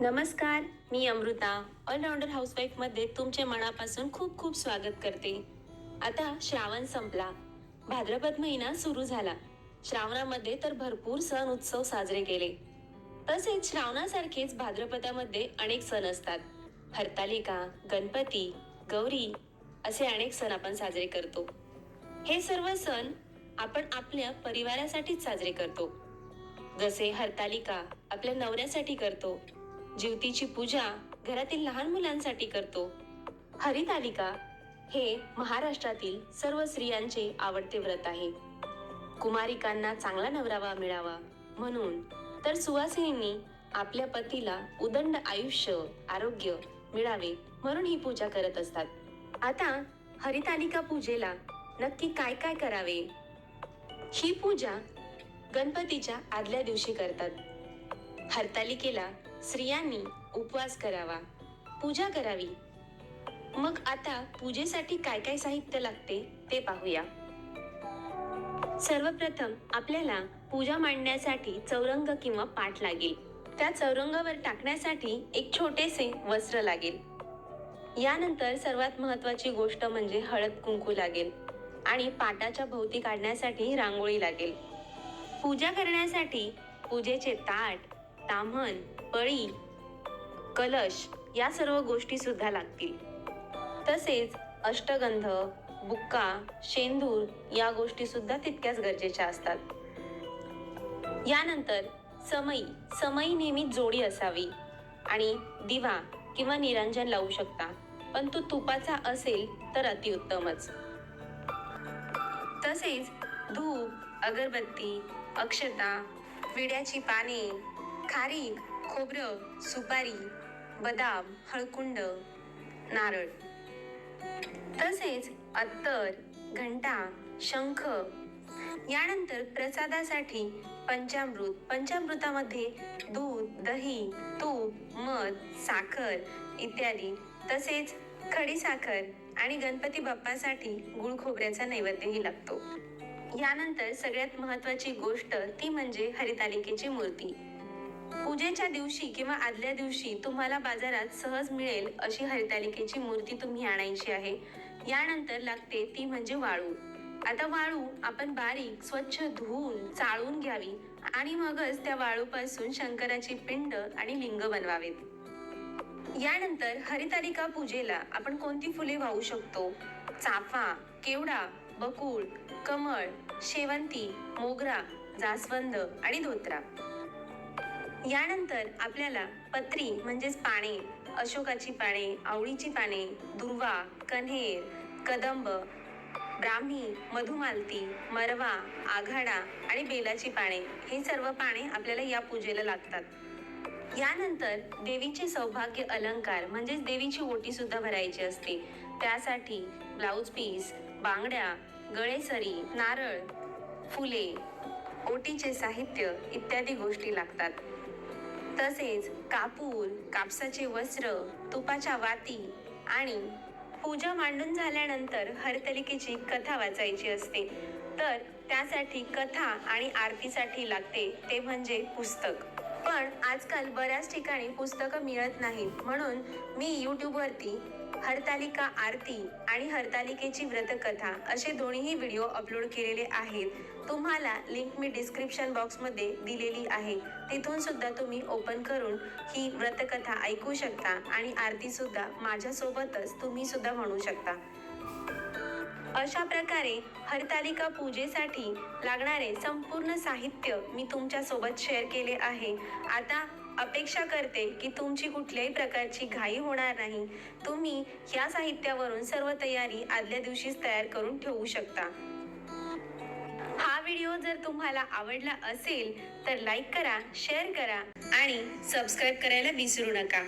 नमस्कार मी अमृता ऑलराऊंडर हाऊसवाईफमध्ये तुमचे मनापासून खूप खूप स्वागत करते. आता श्रावण संपला. भाद्रपद महिना सुरू झाला. श्रावणामध्ये तर भरपूर सण उत्सव साजरे केले. तसेच श्रावणासारखेच भाद्रपदामध्ये अनेक सण असतात. हरतालिका गणपती गौरी असे अनेक सण आपण साजरे करतो. हे सर्व सण आपण आपल्या परिवारासाठीच साजरे करतो. जसे हरतालिका आपल्या नवऱ्यासाठी करतो. जीवतीची पूजा घरातील लहान मुलांसाठी करतो. हरितालिका हे महाराष्ट्रातील सर्व स्त्रियांचे आवडते व्रत आहे. कुमारिकांना चांगला नवरावा मिळावा म्हणून तर सुवासिनींनी आपल्या पतीला उदंड आयुष्य आरोग्य मिळावे म्हणून ही पूजा करत असतात. आता हरितालिका पूजेला नक्की काय काय करावे? ही पूजा गणपतीच्या आदल्या दिवशी करतात. हरतालिकेला स्त्रियांनी उपवास करावा पूजा करावी. मग आता पूजेसाठी काय काय साहित्य लागते ते पाहूया. सर्वप्रथम आपल्याला पूजा मांडण्यासाठी चौरंग किंवा पाठ लागेल. त्या चौरंगावर टाकण्यासाठी एक छोटेसे वस्त्र लागेल. यानंतर सर्वात महत्वाची गोष्ट म्हणजे हळद कुंकू लागेल आणि पाटाच्या भोवती काढण्यासाठी रांगोळी लागेल. पूजा करण्यासाठी पूजेचे ताट ताम्हण पळी कलश या सर्व गोष्टी सुद्धा लागतील. तसेच अष्टगंध बुक्का शेंदूर या गोष्टी सुद्धा तितक्याच गरजेच्या असतात. यानंतर समई समई नेहमी जोडी असावी आणि दिवा किंवा निरंजन लावू शकता पण तो तुपाचा असेल तर अतिउत्तमच. तसेच धूप अगरबत्ती अक्षता विड्याची पाने खारीक खोबरं सुपारी बदाम हळकुंड नारळ. तसेच अत्तर घंटा शंख. यानंतर प्रसादासाठी पंचामृत. पंचामृतामध्ये दूध दही तूप मध साखर इत्यादी. तसेच खडीसाखर आणि गणपती बाप्पासाठी गुळ खोबऱ्याचा नैवेद्यही लागतो. यानंतर सगळ्यात महत्वाची गोष्ट ती म्हणजे हरितालिकेची मूर्ती. पूजेच्या दिवशी किंवा आदल्या दिवशी तुम्हाला बाजारात सहज मिळेल अशी हरितालिकेची मूर्ती तुम्ही आणायची आहे. यानंतर लागते ती म्हणजे वाळू. आता वाळू आपण बारीक स्वच्छ धुवून चाळून घ्यावी आणि मगच त्या वाळूपासून शंकराची पिंड आणि लिंग बनवावेत. यानंतर हरितालिका पूजेला आपण कोणती फुले वाहू शकतो? चाफा केवडा बकुळ कमळ शेवंती मोगरा जास्वंद आणि धोत्रा. यानंतर आपल्याला पत्री म्हणजेच पाने अशोकाची पाने आवळीची पाने दुर्वा कन्हेर कदंब ब्राह्मी मधुमालती मरवा आघाडा आणि बेलाची पाने हे सर्व पाने आपल्याला या पूजेला लागतात. यानंतर देवीचे सौभाग्य अलंकार म्हणजेच देवीची ओटी सुद्धा भरायची असते. त्यासाठी ब्लाऊज पीस बांगड्या गळेसरी नारळ फुले ओटीचे साहित्य इत्यादी गोष्टी लागतात. तसेच कापूर कापसाचे वस्त्र तुपाच्या वाती आणि पूजा मांडून झाल्यानंतर हरतलिकेची कथा वाचायची असते. तर त्यासाठी कथा आणि आरतीसाठी लागते ते म्हणजे पुस्तक. पण आजकाल बऱ्याच ठिकाणी पुस्तकं मिळत नाहीत. म्हणून मी यूट्यूबवरती हरतालिका आरती आणि हरतालिकेची व्रतकथा असे दोन्हीही व्हिडिओ अपलोड केलेले आहेत. तुम्हाला लिंक मी डिस्क्रिप्शन बॉक्समध्ये दिलेली आहे. तिथून सुद्धा तुम्ही ओपन करून ही व्रतकथा ऐकू शकता आणि आरतीसुद्धा माझ्यासोबतच तुम्ही सुद्धा म्हणू शकता. अशा प्रकारे हरतालिका पूजेसाठी लागणारे संपूर्ण साहित्य मी तुमच्यासोबत शेअर केले आहे. आता अपेक्षा करते की तुमची कुठल्याही प्रकारची घाई होणार नाही. तुम्ही या साहित्यावरून सर्व तयारी आदल्या दिवशीच तयार करून ठेवू शकता. हा व्हिडिओ जर तुम्हाला आवडला असेल तर लाईक करा शेअर करा आणि सबस्क्राईब करायला विसरू नका.